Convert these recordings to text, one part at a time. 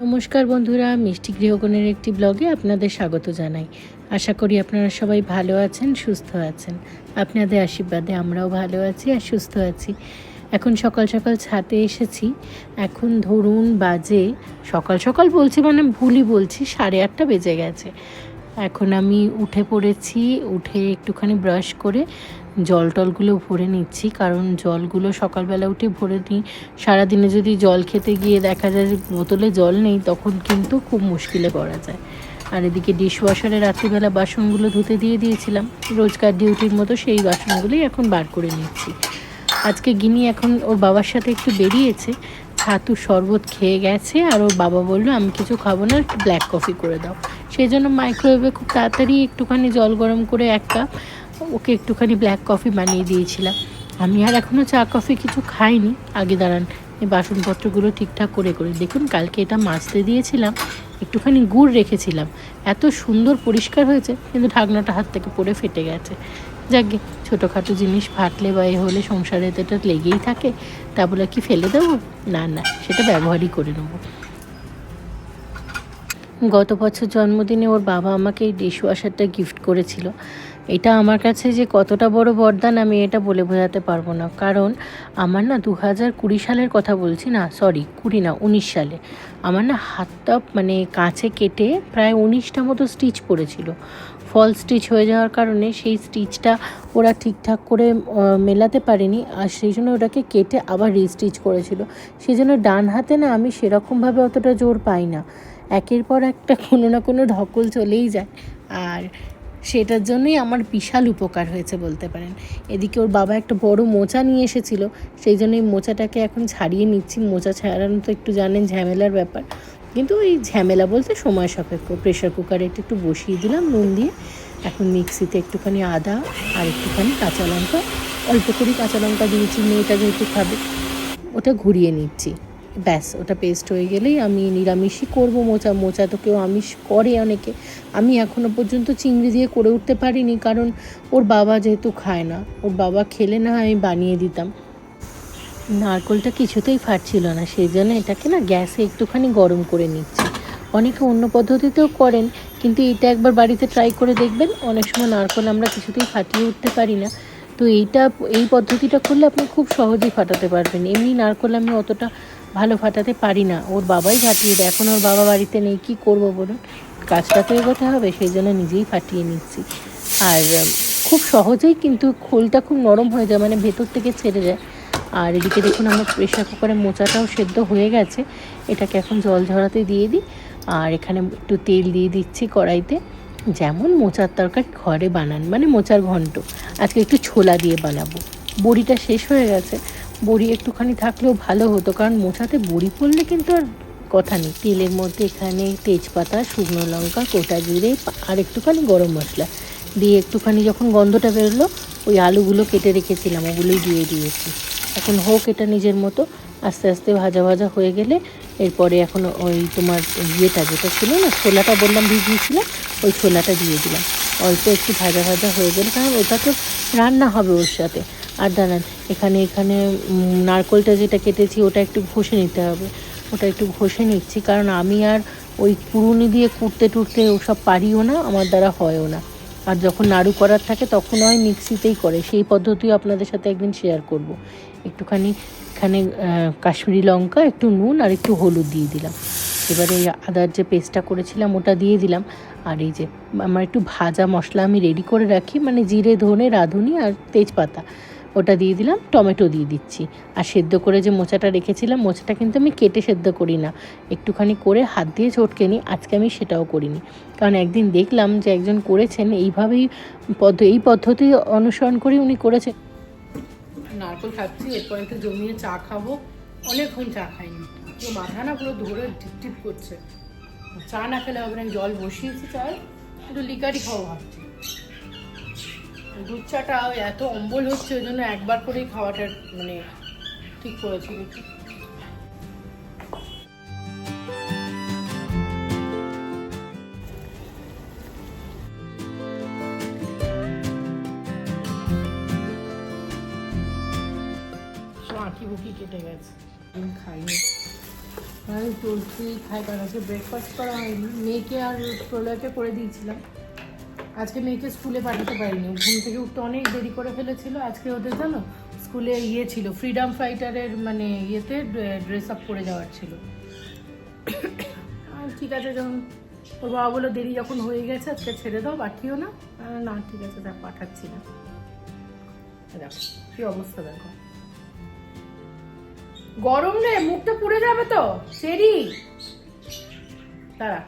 নমস্কার বন্ধুরা, মিষ্টি গৃহকোণের একটি ব্লগে আপনাদের স্বাগত জানাই। আশা করি আপনারা সবাই ভালো আছেন, সুস্থ আছেন। আপনাদের আশীর্বাদে আমরাও ভালো আছি আর সুস্থ আছি। এখন সকাল সকাল ছাতে এসেছি। এখন ধরুন বাজে, সকাল সকাল বলছি মানে ভুলই বলছি, সাড়ে আটটা বেজে গেছে। এখন আমি উঠে পড়েছি, উঠে একটুখানি ব্রাশ করে জল টলগুলো ভরে নিচ্ছি, কারণ জলগুলো সকালবেলা উঠে ভরে নিই। সারাদিনে যদি জল খেতে গিয়ে দেখা যায় যে বোতলে জল নেই, তখন কিন্তু খুব মুশকিলে পড়া যায়। আর এদিকে ডিশ ওয়াশারে রাত্রিবেলা বাসনগুলো ধুতে দিয়ে দিয়েছিলাম। রোজকার ডিউটির মতো সেই বাসনগুলোই এখন বার করে নিচ্ছি। আজকে গিনি এখন ওর বাবার সাথে একটু বেরিয়েছে। ছাতু শরবত খেয়ে গেছে আর ওর বাবা বলল, আমি কিছু খাব না, একটু ব্ল্যাক কফি করে দাও। সেই জন্য মাইক্রোওয়েভে খুব তাড়াতাড়ি একটুখানি জল গরম করে এক কাপ ওকে একটুখানি ব্ল্যাক কফি বানিয়ে দিয়েছিলাম। আমি আর এখনও চা কফি কিছু খাইনি। আগে দাঁড়ান, এই বাসনপত্রগুলো ঠিকঠাক করে করে। দেখুন, কালকে এটা মাজতে দিয়েছিলাম, একটুখানি গুড় রেখেছিলাম। এত সুন্দর পরিষ্কার হয়েছে, কিন্তু ঢাকনাটা হাত থেকে পড়ে ফেটে গেছে। যাকে ছোটোখাটো জিনিস ফাটলে বা এ হলে সংসারে তো এটা লেগেই থাকে। তা বলে কি ফেলে দেবো? না না, সেটা ব্যবহারই করে নেব। গত বছর জন্মদিনে ওর বাবা আমাকে এই ডিশ ওয়াশারটা গিফট করেছিল। এটা আমার কাছে যে কতটা বড় বরদান আমি এটা বলে বোঝাতে পারব না। কারণ আমার না দু হাজার কুড়ি সালের কথা বলছি না সরি কুড়ি না, উনিশ সালে। আমার না হাতটা মানে কাছে কেটে প্রায় উনিশটা মতো স্টিচ পড়েছিল। ফল স্টিচ হয়ে যাওয়ার কারণে সেই স্টিচটা ওরা ঠিকঠাক করে মেলাতে পারেনি আর সেই জন্য ওটাকে কেটে আবার রিস্টিচ করেছিল। সেই জন্য ডান হাতে না আমি সেরকমভাবে অতটা জোর পাই না। একের পর একটা কোনো না কোনো ঢকল চলেই যায়। আর সেটার জন্যই আমার বিশাল উপকার হয়েছে বলতে পারেন। এদিকে ওর বাবা একটা বড় মোচা নিয়ে এসেছিল, সেই জন্য এই মোচাটাকে এখন ছাড়িয়ে নিচ্ছি। মোচা ছাড়ানো তো একটু জানেন ঝামেলার ব্যাপার। কিন্তু ওই ঝামেলা বলতে সময় সাপেক্ষ। প্রেশার কুকারে একটু একটু বসিয়ে দিলাম, নুন দিয়ে। এখন মিক্সিতে একটুখানি আদা আর একটুখানি কাঁচা লঙ্কা, অল্প করে কাঁচা লঙ্কা দিয়েছি, মেয়েটা যেহেতু খাবে, ওটা ঘুরিয়ে নিচ্ছি। ব্যাস, ওটা পেস্ট হয়ে গেলেই আমি নিরামিষই করব মোচা। মোচা তো কেউ আমিষ করে অনেকে। আমি এখনও পর্যন্ত চিংড়ি দিয়ে করে উঠতে পারিনি কারণ ওর বাবা যেহেতু খায় না। ওর বাবা খেলে না আমি বানিয়ে দিতাম। নারকোলটা কিছুতেই ফাটছিল না, সেই জন্য এটাকে না গ্যাসে একটুখানি গরম করে নিচ্ছি। অনেকে অন্য পদ্ধতিতেও করেন, কিন্তু এটা একবার বাড়িতে ট্রাই করে দেখবেন, অনেক সময় নারকোল আমরা কিছুতেই ফাটিয়ে উঠতে পারি না। তো এইটা, এই পদ্ধতিটা করলে আপনি খুব সহজেই ফাটাতে পারবেন। এমনি নারকোল আমি অতটা ভালো ফাটাতে পারি না। ওর বাবাই ফাটিয়ে দেয়। এখন ওর বাবা বাড়িতে নেই, কী করব বলুন? কাজটা তো এগোতে হবে, সেই জন্য নিজেই ফাটিয়ে নিচ্ছি। আর খুব সহজেই কিন্তু খোলটা খুব নরম হয়ে যায় মানে ভেতর থেকে ছেড়ে যায়। আর এদিকে দেখুন আমার প্রেশার কুকারে মোচাটাও সেদ্ধ হয়ে গেছে। এটাকে এখন জল ঝরাতে দিয়ে দিই। আর এখানে একটু তেল দিয়ে দিচ্ছি কড়াইতে। যেমন মোচার তরকারি ঘরে বানান মানে মোচার ঘন্ট। আজকে একটু ছোলা দিয়ে বানাবো। বড়িটা শেষ হয়ে গেছে। বড়ি একটুখানি থাকলেও ভালো হতো, কারণ মোচাতে বড়ি পড়লে কিন্তু আর কথা নেই। তেলের মধ্যে এখানে তেজপাতা, শুকনো লঙ্কা, গোটা জিরে আর একটুখানি গরম মশলা। দিয়ে একটুখানি যখন গন্ধটা বেরোলো, ওই আলুগুলো কেটে রেখেছিলাম, ওগুলোই দিয়ে দিয়েছি। এখন হোক এটা নিজের মতো, আস্তে আস্তে ভাজা ভাজা হয়ে গেলে এরপরে এখন ওই তোমার ইয়েটা যেটা ছিল না, ছোলাটা বললাম ভিজিয়েছিলাম, ওই ছোলাটা দিয়ে দিলাম। অল্প একটু ভাজা ভাজা হয়ে গেলে, কারণ ওটা তো রান্না হবে ওর সাথে। আর দাঁড়ান এখানে এখানে নারকোলটা যেটা কেটেছি ওটা একটু ঘষে নিতে হবে। ওটা একটু ঘষে নিচ্ছি, কারণ আমি আর ওই কুড়ুনি দিয়ে কুটতে টুটতে ওসব পারিও না, আমার দ্বারা হয়ও না। আর যখন নাড়ু করার থাকে তখন হয় মিক্সিতেই করে। সেই পদ্ধতিও আপনাদের সাথে একদিন শেয়ার করব। একটুখানি, এখানে কাশ্মীরি লঙ্কা, একটু নুন আর একটু হলুদ দিয়ে দিলাম। এবারে এই আদার যে পেস্টটা করেছিলাম ওটা দিয়ে দিলাম। আর এই যে, আমার একটু ভাজা মশলা আমি রেডি করে রাখি মানে জিরে, ধনে, রাঁধুনি আর তেজপাতা। ওটা দিয়ে দিলাম, টমেটো দিয়ে দিচ্ছি। আর সেদ্ধ করে যে মোচাটা রেখেছিলাম, মোচাটা কিন্তু আমি কেটে সেদ্ধ করি না। একটুখানি করে হাত দিয়ে চটকে নিই, আজকে আমি সেটাও করিনি। কারণ একদিন দেখলাম যে একজন করেছেন, এইভাবেই পদ্ধ, এই পদ্ধতি অনুসরণ করে উনি করেছেন। নারকেল খাচ্ছি, এরপর একটু জমিয়ে চা খাব। অনেকক্ষণ চা খাইনি। তো মাথা না পুরো ধরে টিপ টিপ করছে। চা না খেলে হবে না জল বসিয়েছি চাই একটু লিকারি খাওয়া ভাবছি। দুধ চাটা এত অম্বল হচ্ছে ওই জন্য একবার করেই খাওয়াটা মানে ঠিক করেছি। আঁকি বুকি কেটে গেছে। খাইনি। আমি তুলসি খাই কারণ আজকে ব্রেকফাস্ট করা হয়নি। মেয়েকে আর প্রলয়কে করে দিয়েছিলাম। আজকে মেয়েকে স্কুলে পাঠাতে পারিনি। ঘুম থেকে উঠতে অনেক দেরি করে ফেলেছিল। আজকে ওদের জানো, স্কুলে ইয়ে ছিল ফ্রিডম ফাইটারের মানে ইয়েতে ড্রেস আপ করে যাওয়ার ছিল। ঠিক আছে, যখন ওর বাবা বলল দেরি যখন হয়ে গেছে, আজকে ছেড়ে দাও, পাঠিও না। না, ঠিক আছে, দেখ, পাঠাচ্ছি না। দেখো, কি অবস্থা, দেখো। গরম রে, মুখটা পুড়ে যাবে তো, সেরি। তারা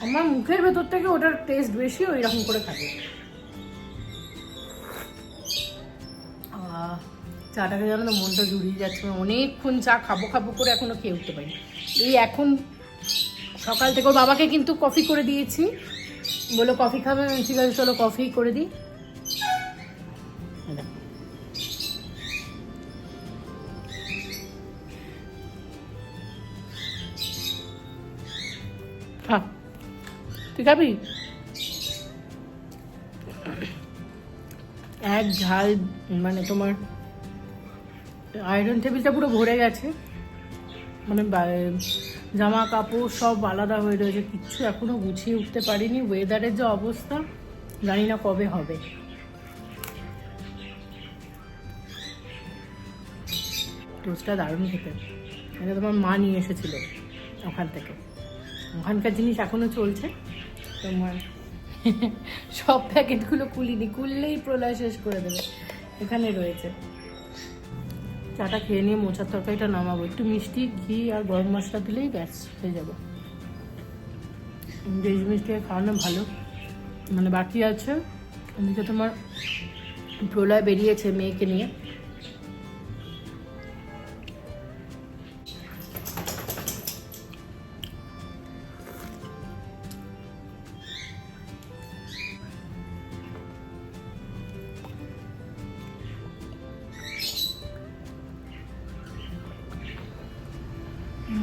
আমার মুখের ভেতর থেকে ওটার টেস্ট বেশি ওই রকম করে আহ, চাটাকে জানো না মনটা জুড়িয়ে যাচ্ছে। অনেকক্ষণ চা খাব খাব করে এখনও খেয়ে উঠতে পারি এই এখন সকাল থেকে ওর বাবাকে কিন্তু কফি করে দিয়েছি। বলো কফি খাবে? ঠিক আছে চলো কফি করে দিই। তুই খাবি? এক ঝাল মানে তোমার আয়রন টেবিলটা পুরো ভরে গেছে। মানে জামা কাপড় সব আলাদা হয়ে রয়েছে, কিচ্ছু এখনও গুছিয়ে উঠতে পারিনি। ওয়েদারের যে অবস্থা, জানি না কবে হবে। টোস্টটা দারুণ খেতে। এটা তোমার মা নিয়ে এসেছিল ওখান থেকে। ওখানকার জিনিস এখনও চলছে। তোমার। সব প্যাকেটগুলো খুলিনি, খুললেই প্রলয় শেষ করে দেবে। এখানে রয়েছে। চাটা খেয়ে নিয়ে মোচার তরকারিটা নামাবো। একটু মিষ্টি, ঘি আর গরম মশলা দিলেই ব্যাস, হয়ে যাবে। দেশ মিষ্টি খাওয়ানো ভালো। মানে বাকি আছে। এদিকে তোমার প্রলয় বেরিয়েছে মেয়েকে নিয়ে।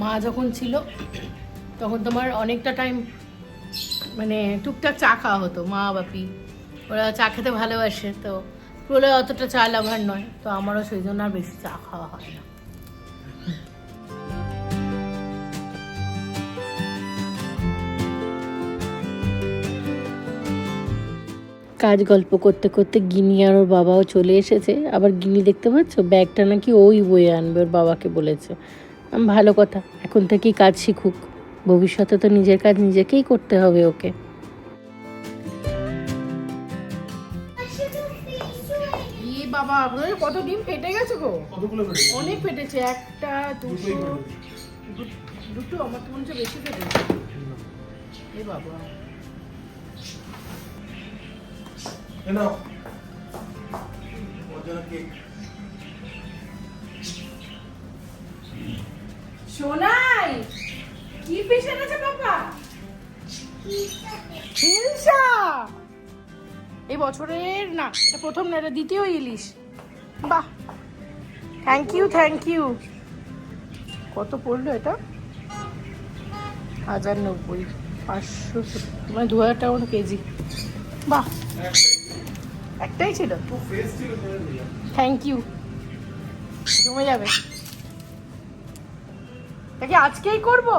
মা যখন ছিল, তখন তোমার অনেকটা টাইম মানে টুকটাক চা খাওয়া হতো, মা বাপি। ওরা চা খেতে ভালোবাসে, তো প্রলয় অতটা চা লাভার নয়, তো আমারও সেই জন্য আর বেশি চা খাওয়া হয় না। কাজ গল্প করতে করতে গিনি আর ওর বাবাও চলে এসেছে। আবার গিনি দেখতে পাচ্ছ? ব্যাগটা নাকি ওই বয়ে আনবে, ওর বাবাকে বলেছে। ভালো কথা। এখন থেকেই কাজ শিখুক। ভবিষ্যতে তো নিজের কাজ নিজেকেই করতে হবে ওকে। বাবা আপনাদের কত ডিম ফেটে গেছে গো? অনেক ফেটেছে একটা দুটো দুটো আমার তো মনে হচ্ছে বেশি ফেটেছে এ বাবা। কেক। সোনাই কি ফিশ এনেছে বাবা? হিংসা! এই বছরের না এটা প্রথম না এটা দ্বিতীয় ইলিশ। বাহ! থ্যাংক ইউ থ্যাংক ইউ কত পড়ল এটা? হাজার নব্বই পাঁচশো মানে দু হাজার টাকা কেজি। বাহ! একটাই ছিল। থ্যাংক ইউ জমে যাবে। এটা কি আজকেই করব?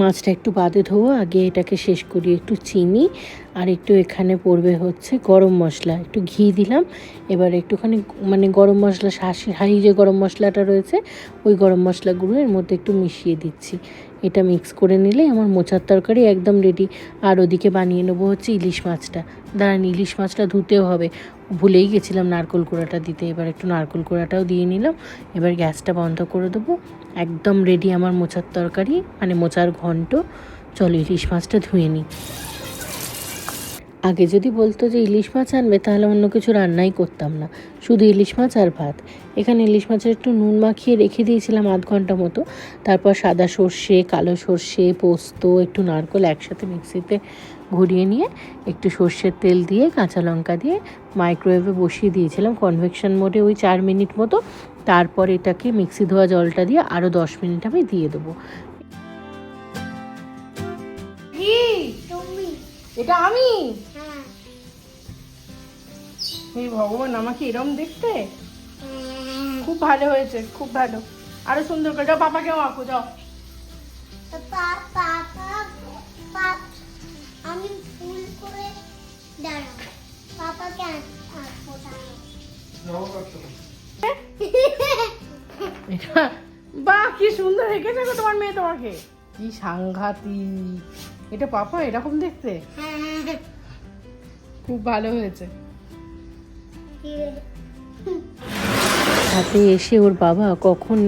মাছটা একটু বাদে ধোবো, আগে এটাকে শেষ করি একটু চিনি, আর একটু এখানে পড়বে হচ্ছে গরম মশলা। একটু ঘি দিলাম, এবার একটুখানি মানে গরম মশলা, হাসি হাঁড়ি যে গরম মশলাটা রয়েছে, ওই গরম মশলাগুলো এর মধ্যে একটু মিশিয়ে দিচ্ছি। এটা মিক্স করে নিলে আমার মোচার তরকারি একদম রেডি আর ওদিকে বানিয়ে নেব হচ্ছে ইলিশ মাছটা। দাঁড়ান, ইলিশ মাছটা ধুতেও হবে। ভুলেই গেছিলাম নারকোল কোড়াটা দিতে। এবার একটু নারকোল কোড়াটাও দিয়ে নিলাম। এবার গ্যাসটা বন্ধ করে দেবো। একদম রেডি আমার মোচার তরকারি মানে মোচার ঘন্ট। চলো ইলিশ মাছটা ধুয়ে নিই। আগে যদি বলতো যে ইলিশ মাছ আনবে, তাহলে অন্য কিছু রান্নাই করতাম না। শুধু ইলিশ মাছ আর ভাত। এখানে ইলিশ মাছের একটু নুন মাখিয়ে রেখে দিয়েছিলাম আধ ঘণ্টা মতো। তারপর সাদা সর্ষে, কালো সর্ষে, পোস্ত, একটু নারকোল একসাথে মিক্সিতে ঘুরিয়ে নিয়ে একটু সর্ষের তেল দিয়ে, কাঁচা লঙ্কা দিয়ে মাইক্রোওয়েভে বসিয়ে দিয়েছিলাম কনভেকশন মোডে ওই চার মিনিট মতো। তারপর এটাকে মিক্সি ধোয়া জলটা দিয়ে আরও দশ মিনিট আমি দিয়ে দেবো। এটা আমি। হে ভগবান আমাকে এরম দেখতে? খুব ভালো হয়েছে খুব ভালো। আরও সুন্দর করে যাও পাপাকেও আঁকো যাও। আমি ফুল করে দাঁড়াবো পাপাকে আঁকবো বাহ কি সুন্দর রেখেছে গো তোমার মেয়ে তোমাকে। কি সাংঘাতিক। এটা পাপা এরকম দেখতে? হ্যাঁ। খুব ভালো হয়েছে। হাতে এসে ওর বাবা কখন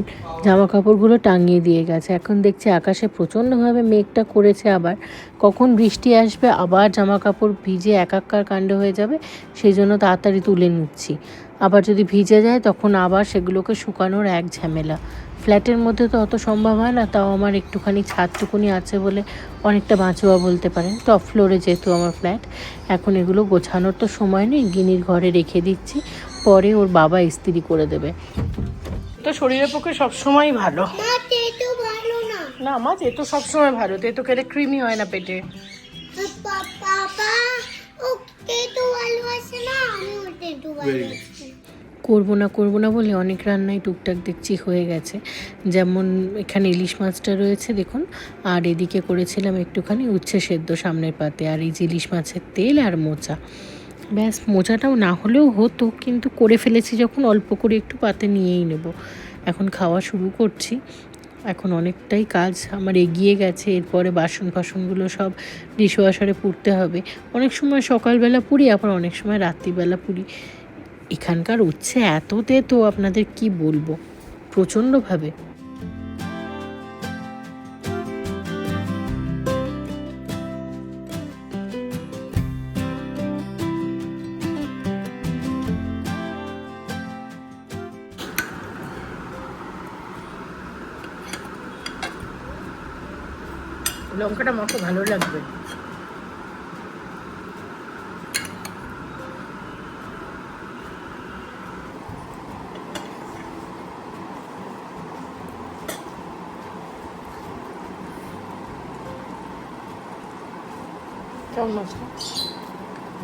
জামা কাপড়গুলো টাঙিয়ে দিয়ে গেছে। এখন দেখছি আকাশে প্রচণ্ডভাবে মেঘটা করেছে আবার। কখন বৃষ্টি আসবে, আবার জামা কাপড় ভিজে একাকার কাণ্ড হয়ে যাবে সেই জন্য তাড়াতাড়ি তুলে নিচ্ছি। আবার যদি ভিজে যায়, তখন আবার সেগুলোকে শুকানোর এক ঝামেলা। ফ্ল্যাটের মধ্যে তো অত সম্ভব হয় না তাও আমার একটুখানি ছাদটুকুনি আছে বলে অনেকটা বাঁচোয়া বলতে পারেন। টপ ফ্লোরে যেহেতু আমার ফ্ল্যাট এখন এগুলো গোছানোর তো সময় নেই গিনির ঘরে রেখে দিচ্ছি পরে ওর বাবা ইস্ত্রি করে দেবে। তো শরীরের পক্ষে সবসময় ভালো। মা তেতো ভালো না। এ তো সবসময় ভালো তেতো খেলে ক্রিমি হয় না পেটে। পাপা ও তেতো ভালোবাসে না তেতো ভালোবাসি। করব না, করব না বলে অনেক রান্নাই টুকটাক দেখছি হয়ে গেছে। যেমন এখানে ইলিশ মাছটা রয়েছে, দেখুন। আর এদিকে করেছিলাম একটুখানি উচ্ছে সেদ্ধ সামনের পাতে। আর এই যে ইলিশ মাছের তেল আর মোচা। ব্যাস, মোচাটাও না হলেও হতো, কিন্তু করে ফেলেছি যখন অল্প করে একটু পাতে নিয়েই নেব। এখন খাওয়া শুরু করছি। এখন অনেকটাই কাজ আমার এগিয়ে গেছে। এরপরে বাসন ফাসনগুলো সব ডিশওয়াশারে পুড়তে হবে। অনেক সময় সকালবেলা পুরি আবার অনেক সময় রাত্রিবেলা পুরি এখানকার উচ্ছে এত তো আপনাদের কি বলব? প্রচণ্ডভাবে। লঙ্কাটা মাখো ভালো লাগবে।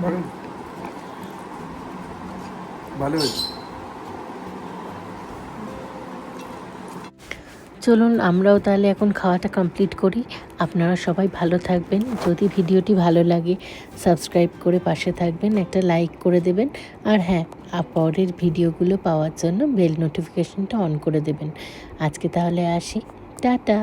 ভালো ভালো হয়েছে। চলুন, আমরাও তাহলে এখন খাওয়াটা কমপ্লিট করি। আপনারা সবাই ভালো থাকবেন। যদি ভিডিওটি ভালো লাগে সাবস্ক্রাইব করে পাশে থাকবেন, একটা লাইক করে দেবেন। আর হ্যাঁ পরের ভিডিওগুলো পাওয়ার জন্য বেল নোটিফিকেশনটা অন করে দেবেন। আজকে তাহলে আসি। টাটা!